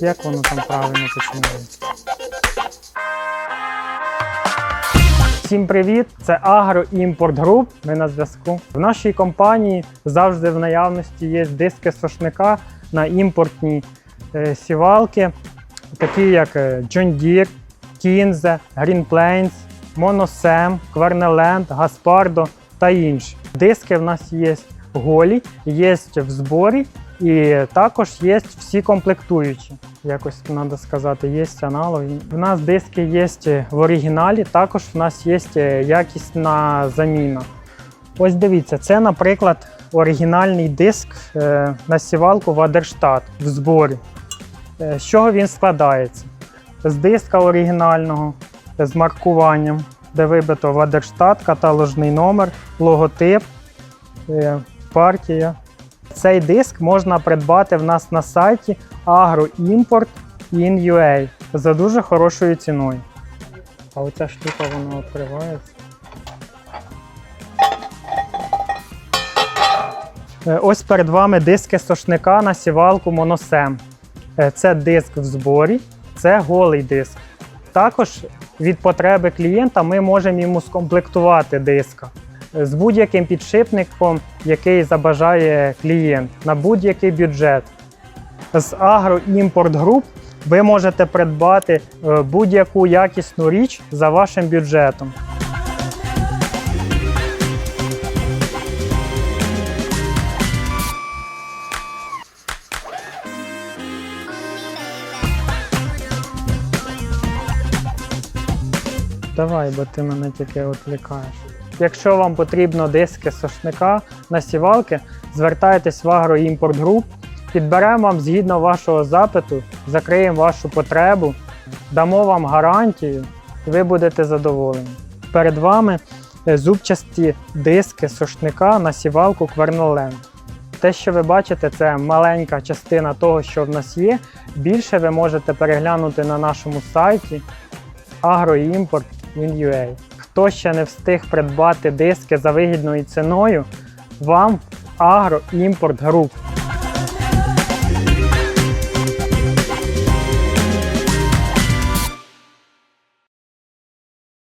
Як воно там правильно починається? Всім привіт! Це Агроімпорт Груп. Ми на зв'язку. В нашій компанії завжди в наявності є диски сошника на імпортні е, сівалки, такі як е, John Deere, Kinze, Green Plains, Monosem, Querneland, Gaspardo та інші. Диски в нас є голі, є в зборі і також є всі комплектуючі. Якось треба сказати, є аналоги. В нас диски є в оригіналі, також в нас є якісна заміна. Ось дивіться, це, наприклад, оригінальний диск е, на сівалку Вадерштат в зборі. Е, З чого він складається? З диска оригінального, з маркуванням, де вибито Вадерштат, каталожний номер, логотип, е, партія. Цей диск можна придбати в нас на сайті agroimport.in.ua за дуже хорошою ціною. А оця штука вона відкривається. Е, Ось перед вами диски сошника на сівалку. Е, Це диск в зборі, це голий диск. Також від потреби клієнта ми можемо йому скомплектувати диска з будь-яким підшипником, який забажає клієнт на будь-який бюджет. З Agro-Import Group ви можете придбати е, будь-яку якісну річ за вашим бюджетом. Давай, бо ти мене тільки відвлікаєш. Якщо вам потрібно диски сошника на сівалки, звертайтесь в Агроімпорт Груп, підберемо вам згідно вашого запиту, закриємо вашу потребу, дамо вам гарантію, і ви будете задоволені. Перед вами е, зубчасті диски сошника на сівалку Кверноленд. Те, що ви бачите, це маленька частина того, що в нас є. Більше ви можете переглянути на нашому сайті agroimport.in.ua. Хто ще не встиг придбати диски за вигідною ціною, вам Агро Імпорт Груп.